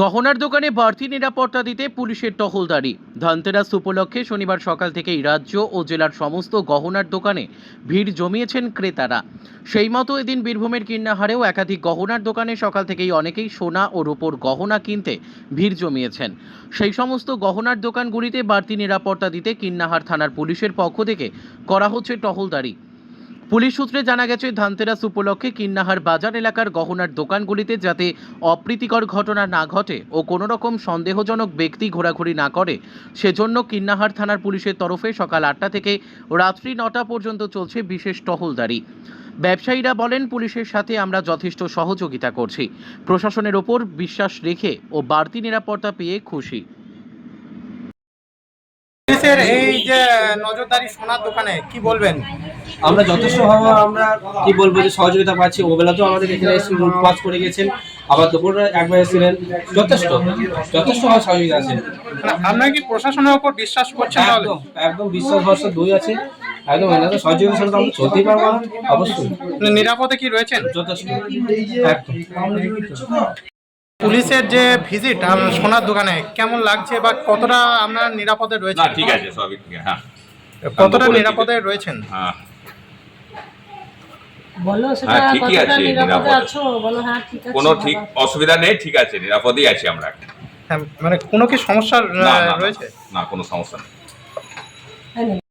গহনার দোকানে বাড়তি নিরাপত্তা দিতে পুলিশের টহলদারি। ধনতেরাস উপলক্ষে শনিবার সকাল থেকেই রাজ্য ও জেলার সমস্ত গহনার দোকানে ভিড় জমিয়েছেন ক্রেতারা। সেই মতো এদিন বীরভূমের কিন্নাহারেও একাধিক গহনার দোকানে সকাল থেকেই অনেকেই সোনা ও রোপোর গহনা কিনতে ভিড় জমিয়েছেন। সেই সমস্ত গহনার দোকানগুলিতে বাড়তি নিরাপত্তা দিতে কিন্নাহার থানার পুলিশের পক্ষ থেকে করা হচ্ছে টহলদারি। পুলিশ সূত্রে জানা গেছে, ধানতেরাস উপলক্ষে কিন্নাহার বাজার এলাকার গহনার দোকানগুলিতে যাতে অপ্রীতিকর ঘটনা না ঘটে ও কোনো রকম সন্দেহজনক ব্যক্তি ঘোরাঘুরি না করে, সেজন্য কিন্নাহার থানার পুলিশের তরফে সকাল আটটা থেকে রাত্রি নটা পর্যন্ত চলছে বিশেষ টহলদারি। ব্যবসায়ীরা বলেন, পুলিশের সাথে আমরা যথেষ্ট সহযোগিতা করছি। প্রশাসনের ওপর বিশ্বাস রেখে ও বাড়তি নিরাপত্তা পেয়ে খুশি। পুলিশের এই যে নজরদারি সোনার দোকানে কি বলবেন? আমরা যথেষ্টভাবে আমরা কি বলব যে সহযোগিতা পাচ্ছি। ওবেলাতেও আমাদের এখানে এসে লুটপাট করে গেছেন আবার দুপুরে একবার এসেছিলেন। যথেষ্ট যথেষ্ট ভাবে সহযোগিতা আছে। আপনারা কি প্রশাসনের উপর বিশ্বাস করছেন একদম একদম বিশ্বাস ভরসা দুই আছে। একদম এনাদের সহযোগিতা ছাড়া তো আমরা চলতেই পারব না অবশ্যই। নিরাপদে কি রয়েছেন? যথেষ্ট একদম। পুলিশের যে ভিজিট সোনার দোকানে কেমন লাগছে বা কতটা আপনার নিরাপদে রয়েছে ঠিক আছে সবই ঠিক আছে, হ্যাঁ। কতটা নিরাপদে রয়েছেন? হ্যাঁ। বলো সেটা হ্যাঁ, ঠিকই আছে, নিরাপদে নিরাপদে। আছো? বলো হ্যাঁ ঠিক আছে কোনো ঠিক অসুবিধা নেই ঠিক আছে নিরাপদেই আছি আমরা হ্যাঁ, মানে কোনো কি সমস্যা রয়েছে? না কোনো সমস্যা নেই।